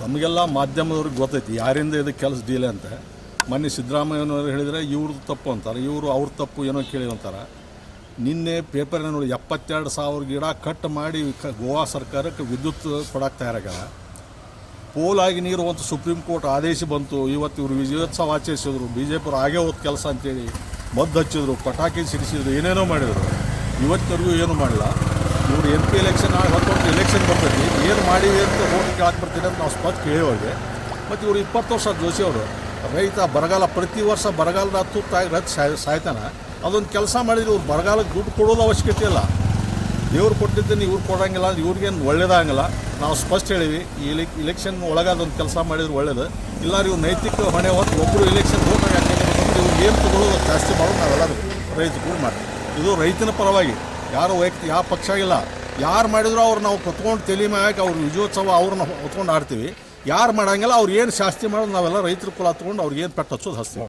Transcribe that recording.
ತಮಗೆಲ್ಲ ಮಾಧ್ಯಮದವ್ರಿಗೆ ಗೊತ್ತೈತಿ, ಯಾರಿಂದ ಇದು ಕೆಲಸ ಡೀಲೆ ಅಂತ. ಮೊನ್ನೆ ಸಿದ್ದರಾಮಯ್ಯನವರು ಹೇಳಿದರೆ ಇವ್ರದ್ದು ತಪ್ಪು ಅಂತಾರೆ, ಇವರು ಅವ್ರ ತಪ್ಪು ಏನೋ ಕೇಳಿ ಅಂತಾರೆ. ನಿನ್ನೆ ಪೇಪರ್ನ ನೋಡಿ, ಎಪ್ಪತ್ತೆರಡು ಸಾವಿರ ಗಿಡ ಕಟ್ ಮಾಡಿ ಗೋವಾ ಸರ್ಕಾರಕ್ಕೆ ವಿದ್ಯುತ್ ಕೊಡಕ್ಕೆ ತಯಾರಾಗಲ್ಲ ಪೋಲಾಗಿ ನೀರು ಅಂತ ಸುಪ್ರೀಂ ಕೋರ್ಟ್ ಆದೇಶ ಬಂತು, ಇವತ್ತು ಇವರು ವಿಜಯೋತ್ಸವ ಆಚರಿಸಿದ್ರು ಬಿ ಜೆ ಪಿ ಆಗೇ ಹೋದ ಕೆಲಸ ಅಂತೇಳಿ ಮದ್ದು ಹಚ್ಚಿದ್ರು, ಪಟಾಕಿ ಸಿಡಿಸಿದ್ರು, ಏನೇನೋ ಮಾಡಿದರು. ಇವತ್ತಿಗೂ ಏನು ಮಾಡಿಲ್ಲ. ಇವರು ಎಂ ಪಿ ಎಲೆಕ್ಷನ್ ಹೊತ್ತು ಎಲೆಕ್ಷನ್ ಬರ್ತೈತಿ. ಏನು ಮಾಡಿವಿ ಅಂತ ಕೇಳಕ್ಕೆ ಬರ್ತೀನಿ ಅಂತ ನಾವು ಸ್ಪಷ್ಟ ಕೇಳೋರಿಗೆ. ಮತ್ತು ಇವರು ಇಪ್ಪತ್ತು ವರ್ಷ ಜೋಶಿ ಅವರು. ರೈತ ಬರಗಾಲ, ಪ್ರತಿ ವರ್ಷ ಬರಗಾಲದ ತುತ್ತಾಗಿ ರತ್ ಸಾಯ್ ಸಾಯ್ತಾನ. ಅದೊಂದು ಕೆಲಸ ಮಾಡಿದ್ರೆ ಇವ್ರು ಬರಗಾಲಕ್ಕೆ ದುಡ್ಡು ಕೊಡೋದು ಅವಶ್ಯಕತೆ ಇಲ್ಲ. ದೇವ್ರು ಕೊಟ್ಟಿದ್ದನ್ನು ಇವ್ರು ಕೊಡೋಂಗಿಲ್ಲ, ಇವ್ರಿಗೇನು ಒಳ್ಳೇದಾಗಂಗಿಲ್ಲ. ನಾವು ಸ್ಪಷ್ಟ ಹೇಳಿವಿ, ಈ ಇಲೆ ಇಲೆಕ್ಷನ್ ಒಳಗಾದೊಂದು ಕೆಲಸ ಮಾಡಿದ್ರೆ ಒಳ್ಳೇದು. ಇಲ್ಲ ಇವ್ರು ನೈತಿಕ ಹೊಣೆ ಹೊತ್ತು ಒಬ್ಬರು ಇಲೆಕ್ಷನ್ ಹೋಗಿ ಇವ್ರು ಏನು ತಗೊಳ್ಳೋದು ಜಾಸ್ತಿ ಮಾಡೋದು ನಾವೆಲ್ಲರೂ ರೈತ ಕೂಡ ಮಾಡಿ ಇದು ರೈತನ ಪರವಾಗಿ. ಯಾರು ವೈಯಕ್ತಿಕ ಯಾವ ಪಕ್ಷ ಇಲ್ಲ. ಯಾರು ಮಾಡಿದ್ರು ಅವ್ರು ನಾವು ಕುತ್ಕೊಂಡು ತಲೆ ಮ್ಯಾಗ ಅವ್ರ ವಿಜಯೋತ್ಸವ ಅವ್ರನ್ನ ಹೊತ್ಕೊಂಡು ಆಡ್ತೀವಿ. ಯಾರು ಮಾಡಂಗಿಲ್ಲ, ಅವ್ರು ಏನು ಶಾಸ್ತಿ ಮಾಡೋದು ನಾವೆಲ್ಲ ರೈತರ ಕುಲ ಹತ್ಕೊಂಡು ಅವ್ರಿಗೆ ಏನು ಪೆಟ್ಟು ಹಚ್ಚೋದು ಹಚ್ತೀವಿ.